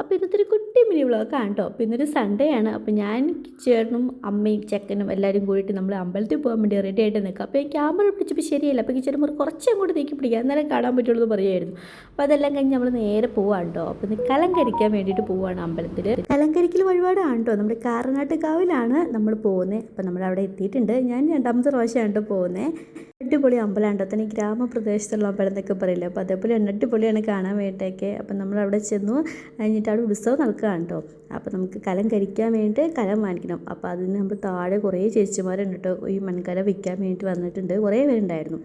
അപ്പോൾ ഇന്നത്തെ ഒരു കുട്ടി മിനി വ്ളോഗ് കേട്ടോ. അപ്പോൾ ഇന്നൊരു സൺഡേ ആണ്. അപ്പോൾ ഞാൻ ചേട്ടനും അമ്മയും ചെക്കനും എല്ലാവരും കൂടിയിട്ട് നമ്മൾ അമ്പലത്തിൽ പോകാൻ വേണ്ടി റെഡി ആയിട്ട് നിൽക്കുക. അപ്പോൾ ഈ ക്യാമറ പിടിച്ചപ്പോൾ ശരിയല്ല. അപ്പോൾ ചേട്ടൻ കുറച്ച് അങ്ങോട്ട് നീക്കി പിടിക്കുക അന്നേരം കാണാൻ പറ്റുള്ളൂ എന്ന് പറയുമായിരുന്നു അപ്പോൾ അതെല്ലാം കഴിഞ്ഞ് നമ്മൾ നേരെ പോവാണ് കേട്ടോ. അപ്പോൾ ഇന്ന് കലങ്കരിക്കാൻ വേണ്ടിയിട്ട് പോവാണ് അമ്പലത്തിൽ കലങ്കരിക്കൽ വഴിപാടാണ് കേട്ടോ. നമ്മുടെ കാറങ്ങാട്ടുകാവിലാണ് കാവിലാണ് നമ്മൾ പോകുന്നത് അപ്പോൾ നമ്മൾ അവിടെ എത്തിയിട്ടുണ്ട്. ഞാൻ രണ്ടാമത്തെ പ്രാവശ്യമാണ് കേട്ടോ പോകുന്നത് അടിപൊളി അമ്പലമാണ് കേട്ടോ. തന്നെ ഗ്രാമപ്രദേശത്തുള്ള അമ്പലം എന്നൊക്കെ പറയില്ല. അപ്പോൾ അതേപോലെ അടിപൊളിയാണ് കാണാൻ വേണ്ടിയൊക്കെ അപ്പം നമ്മൾ അവിടെ ചെന്നു അവിടെ ഉത്സവം നടക്കുകയാണ് കേട്ടോ. അപ്പോൾ നമുക്ക് കലം കരിക്കാൻ വേണ്ടിയിട്ട് കലം വാങ്ങിക്കണം. അപ്പോൾ അതിന് നമ്മൾ താഴെ കുറേ ചേച്ചിമാരുണ്ട് കേട്ടോ. ഈ മൺകല വിൽക്കാൻ വേണ്ടിയിട്ട് വന്നിട്ടുണ്ട്. കുറേ പേരുണ്ടായിരുന്നു.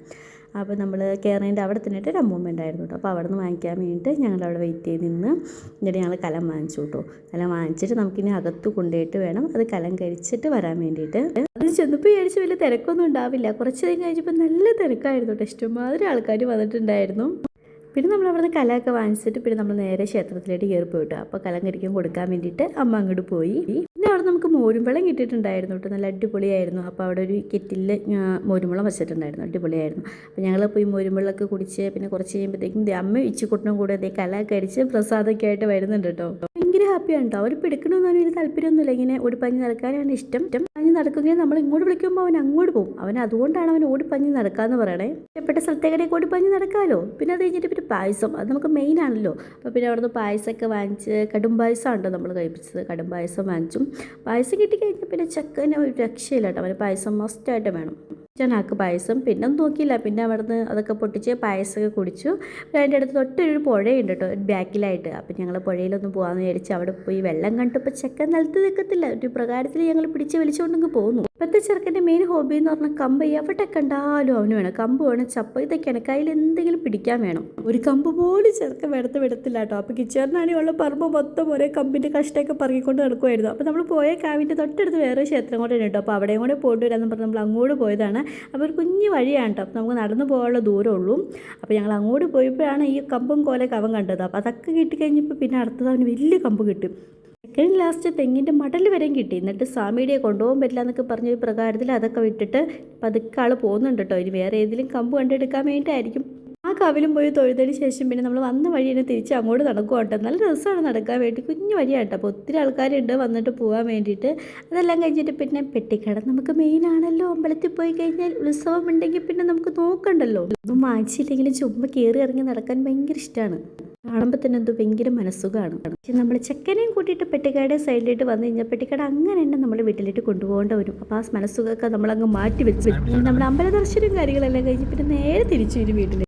അപ്പോൾ നമ്മൾ കയറേന്റെ അവിടെ തന്നെയായിട്ട് ഒരു അമ്മൂമ്മ ഉണ്ടായിരുന്നു കേട്ടോ. അപ്പോൾ അവിടെ നിന്ന് വാങ്ങിക്കാൻ വേണ്ടിയിട്ട് ഞങ്ങൾ അവിടെ വെയിറ്റ് ചെയ്ത് നിന്ന് എന്നിട്ട് ഞങ്ങൾ കലം വാങ്ങിച്ചു കേട്ടോ. കലം വാങ്ങിച്ചിട്ട് നമുക്കിനി അകത്ത് കൊണ്ടുപോയിട്ട് വേണം അത് കലം കരിച്ചിട്ട് വരാൻ വേണ്ടിയിട്ട്. അത് ചെന്നപ്പോൾ വിചാരിച്ച് വലിയ തിരക്കൊന്നും ഉണ്ടാവില്ല. കുറച്ച് കഴിഞ്ഞ് കഴിഞ്ഞപ്പോൾ നല്ല തിരക്കായിരുന്നു കേട്ടോ. ഇഷ്ടംമാതിരി ആൾക്കാർ വന്നിട്ടുണ്ടായിരുന്നു. പിന്നെ നമ്മൾ അവിടുന്ന് കലമൊക്കെ വാങ്ങിച്ചിട്ട് പിന്നെ നമ്മൾ നേരെ ക്ഷേത്രത്തിലേക്ക് കയറി പോയിട്ട് അപ്പോൾ കലം കരിക്കും കൊടുക്കാൻ വേണ്ടിയിട്ട് അമ്മ അങ്ങോട്ട് പോയി. പിന്നെ അവിടെ നമുക്ക് മോരും കിട്ടിയിട്ടുണ്ടായിരുന്നു കേട്ടോ. നല്ല അടിപൊളിയായിരുന്നു. അപ്പോൾ അവിടെ ഒരു കെറ്റിലിൽ മോരും വെച്ചിട്ടുണ്ടായിരുന്നു. അടിപൊളിയായിരുന്നു. അപ്പോൾ ഞങ്ങൾ പോയി മോരും വെള്ളമൊക്കെ കുടിച്ച് പിന്നെ കുറച്ച് കഴിയുമ്പോഴത്തേക്കും അമ്മ ഇച്ചിക്കുട്ടനും കൂടെ കലമൊക്കെ അടിച്ച് പ്രസാദമൊക്കെ ആയിട്ട് വരുന്നുണ്ട് കേട്ടോ. ഹാപ്പിയാണ് കേട്ടോ അവർ പിടിക്കണമെന്ന് വലിയ താല്പര്യമൊന്നുമില്ല. ഇങ്ങനെ ഓടിപ്പഞ്ഞ് നടക്കാനാണ് ഇഷ്ടം. പഞ്ഞ് നടക്കുകയും നമ്മൾ ഇങ്ങോട്ട് വിളിക്കുമ്പോൾ അവൻ അങ്ങോട്ട് പോകും. അവൻ അതുകൊണ്ടാണ് അവൻ ഓടിപ്പഞ്ഞ് നടക്കാന്ന് പറയണേ. ഇഷ്ടപ്പെട്ട സ്ഥലത്തേക്കിടയിൽ ഓടിപ്പഞ്ഞ് നടക്കാമല്ലോ പിന്നെ അത് കഴിഞ്ഞിട്ട് പിന്നെ പായസം. അത് നമുക്ക് മെയിൻ ആണല്ലോ. അപ്പോൾ പിന്നെ അവിടുന്ന് പായസമൊക്കെ വാങ്ങിച്ച് കടും പായസം ഉണ്ടോ നമ്മൾ കഴിപ്പിച്ചത്. കടും പായസം വാങ്ങിച്ചും. പായസം കിട്ടിക്കഴിഞ്ഞാൽ പിന്നെ ചക്കനെ ഒരു രക്ഷയില്ല കേട്ടോ അവന് പായസം മസ്റ്റായിട്ട് വേണം. ഞാനാക്ക് പായസം. പിന്നെ ഒന്നും നോക്കിയില്ല. പിന്നെ അവിടുന്ന് അതൊക്കെ പൊട്ടിച്ച് പായസമൊക്കെ കുടിച്ചു. പിന്നെ അതിന്റെ അടുത്ത് തൊട്ടൊരു പുഴയുണ്ട് കേട്ടോ ബാക്കിലായിട്ട്. അപ്പം ഞങ്ങൾ പുഴയിലൊന്ന് പോകാമെന്ന് വിചാരിച്ച് അവിടെ പോയി വെള്ളം കണ്ടപ്പോൾ ചെക്കൻ നിലത്ത് നിൽക്കത്തില്ല. ഒരു പ്രകാരത്തിൽ ഞങ്ങൾ പിടിച്ച് വലിച്ചുകൊണ്ടങ്ങ് പോകുന്നു ഇപ്പോഴത്തെ ചെറുക്കന്റെ മെയിൻ ഹോബി എന്ന് പറഞ്ഞാൽ കമ്പ് എവിടെ കണ്ടാലും അവന് വേണം. കമ്പ് വേണം ചപ്പ ഇതൊക്കെയാണ്. കയ്യിൽ എന്തെങ്കിലും പിടിക്കാൻ വേണം. ഒരു കമ്പ് പോലും ചെറുക്കൻ വെടുത്ത് വിടത്തില്ല കേട്ടോ. അപ്പോൾ കിച്ചറിനാണെങ്കിൽ ഉള്ള പറമ്പ് മൊത്തം ഒരേ കമ്പിന്റെ കഷ്ടമൊക്കെ പറക്കിക്കൊണ്ട് നടക്കുമായിരുന്നു. അപ്പോൾ നമ്മൾ പോയ കാവിന്റെ തൊട്ടടുത്ത് വേറെ ക്ഷേത്രം കൂടെ കേട്ടോ. അപ്പോൾ അവിടെയും കൂടെ പോയിട്ട് വരാമെന്ന് പറഞ്ഞ് നമ്മൾ അങ്ങോട്ട് പോയതാണ്. അപ്പോൾ ഒരു കുഞ്ഞു വഴിയാണ് കേട്ടോ. അപ്പോൾ നമുക്ക് നടന്നു പോകാനുള്ള ദൂരമുള്ളൂ അപ്പോൾ ഞങ്ങൾ അങ്ങോട്ട് പോയപ്പോഴാണ് ഈ കമ്പും കോലൊക്കെ അവൻ കണ്ടത്. അപ്പോൾ അതൊക്കെ കിട്ടിക്കഴിഞ്ഞപ്പോൾ പിന്നെ അടുത്തത് അവന് വലിയ കമ്പ് കിട്ടും. സെക്കൻഡ് ലാസ്റ്റ് തെങ്ങിന്റെ മടൽ വരെയും കിട്ടി. എന്നിട്ട് സ്വാമിയുടെ കൊണ്ടുപോകാൻ പറ്റില്ല എന്നൊക്കെ പറഞ്ഞ ഒരു പ്രകാരത്തിൽ അതൊക്കെ വിട്ടിട്ട് പതുക്കെ ആൾ പോകുന്നുണ്ട് കേട്ടോ ഇനി വേറെ ഏതെങ്കിലും കമ്പ് കണ്ടെടുക്കാൻ വേണ്ടിയിട്ടായിരിക്കും ആ കവിലും പോയി തൊഴുതതിന് ശേഷം പിന്നെ നമ്മൾ വന്ന വഴി തന്നെ തിരിച്ച് അങ്ങോട്ട് നടക്കുക കേട്ടോ നല്ല രസമാണ് നടക്കാൻ വേണ്ടി. കുഞ്ഞു വഴിയാണ് കേട്ടോ അപ്പോൾ ഒത്തിരി ആൾക്കാരുണ്ട് വന്നിട്ട് പോകാൻ വേണ്ടിയിട്ട്. അതെല്ലാം കഴിഞ്ഞിട്ട് പിന്നെ പെട്ടിക്കട നമുക്ക് മെയിൻ ആണല്ലോ. അമ്പലത്തിൽ പോയി കഴിഞ്ഞാൽ ഉത്സവം ഉണ്ടെങ്കിൽ പിന്നെ നമുക്ക് നോക്കണ്ടല്ലോ. ഒന്നും വാങ്ങിച്ചില്ലെങ്കിലും ചുമ്മാ കയറി ഇറങ്ങി നടക്കാൻ ഭയങ്കര ഇഷ്ടമാണ് കാണുമ്പോൾ തന്നെ എന്തോ ഭയങ്കര മനസ്സുഖമാണ് പക്ഷെ നമ്മൾ ചെക്കനെയും കൂട്ടിയിട്ട് പെട്ടിക്കാട് സൈഡിലേക്ക് വന്നു കഴിഞ്ഞാൽ പെട്ടിക്കാട് അങ്ങനെ തന്നെ നമ്മൾ വീട്ടിലിട്ട് കൊണ്ടുപോകേണ്ട വരും. അപ്പോൾ ആ മനസ്സുഖമൊക്കെ നമ്മളങ്ങ് മാറ്റി വെച്ച്. നമ്മൾ അമ്പല ദർശനവും കാര്യങ്ങളെല്ലാം കഴിഞ്ഞ് പിന്നെ നേരെ തിരിച്ചു വരും വീട്ടിൽ